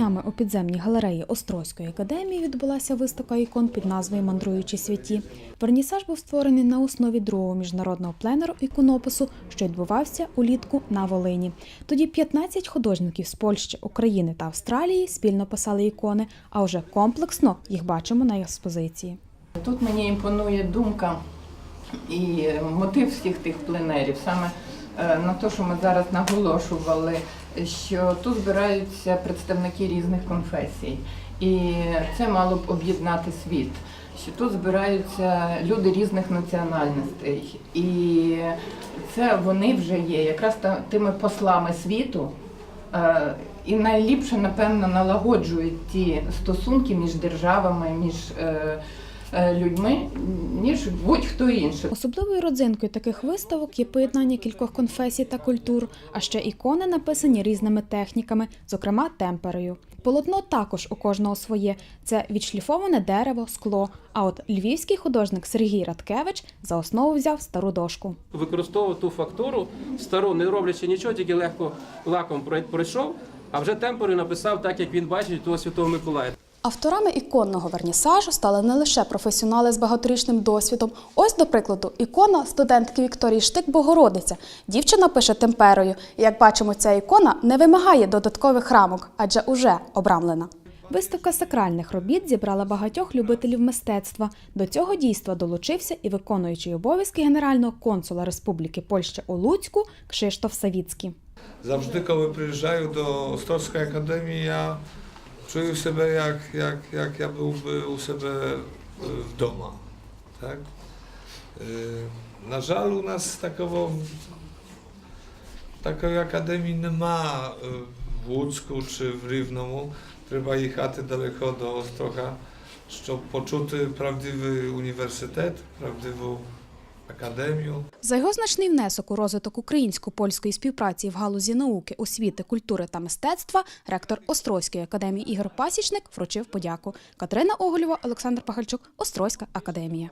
Саме у підземній галереї Острозької академії відбулася виставка ікон під назвою Мандруючі святі. Вернісаж був створений на основі другого міжнародного пленеру іконопису, що відбувався улітку на Волині. Тоді 15 художників з Польщі, України та Австралії спільно писали ікони, а вже комплексно їх бачимо на експозиції. Тут мені імпонує думка і мотив всіх тих пленерів, саме на те, що ми зараз наголошували, що тут збираються представники різних конфесій, і це мало б об'єднати світ. Що тут збираються люди різних національностей, і це вони вже є якраз тими послами світу, Е, і найліпше, напевно, налагоджують ті стосунки між державами, між е, е, людьми, ніж будь-хто інший. Особливою родзинкою таких виставок є поєднання кількох конфесій та культур, а ще ікони написані різними техніками, зокрема темперою. Полотно також у кожного своє це відшліфоване дерево, скло. А от львівський художник Сергій Радкевич за основу взяв стару дошку. використовував ту фактуру стару, не роблячи нічого, тільки легко лаком пройшов, а вже темпори написав так, як він бачить того Святого Миколая. Авторами іконного вернісажу стали не лише професіонали з багаторічним досвідом. Ось, до прикладу, ікона студентки Вікторії Штик Богородиця. Дівчина пише темперою. І, як бачимо, ця ікона не вимагає додаткових рамок, адже уже обрамлена. Виставка сакральних робіт зібрала багатьох любителів мистецтва. До цього дійства долучився і виконуючий обов'язки генерального консула Республіки Польща у Луцьку Кшиштоф Савіцький. Завжди, коли приїжджаю до Острозької академії, я Czuję siebie jak, jak, jak ja byłby u siebie y, w domu, tak? Y, na żal u nas takowo, takiej akademii nie ma y, w Łódzku czy w Rywnomu. Trzeba jechać daleko do Ostrocha, żeby poczuty prawdziwy uniwersytet, prawdziwą академію. За його значний внесок у розвиток українсько-польської співпраці в галузі науки, освіти, культури та мистецтва ректор Острозької академії Ігор Пасічник вручив подяку. Катерина Оголєва, Олександр Пахальчук, Острозька академія.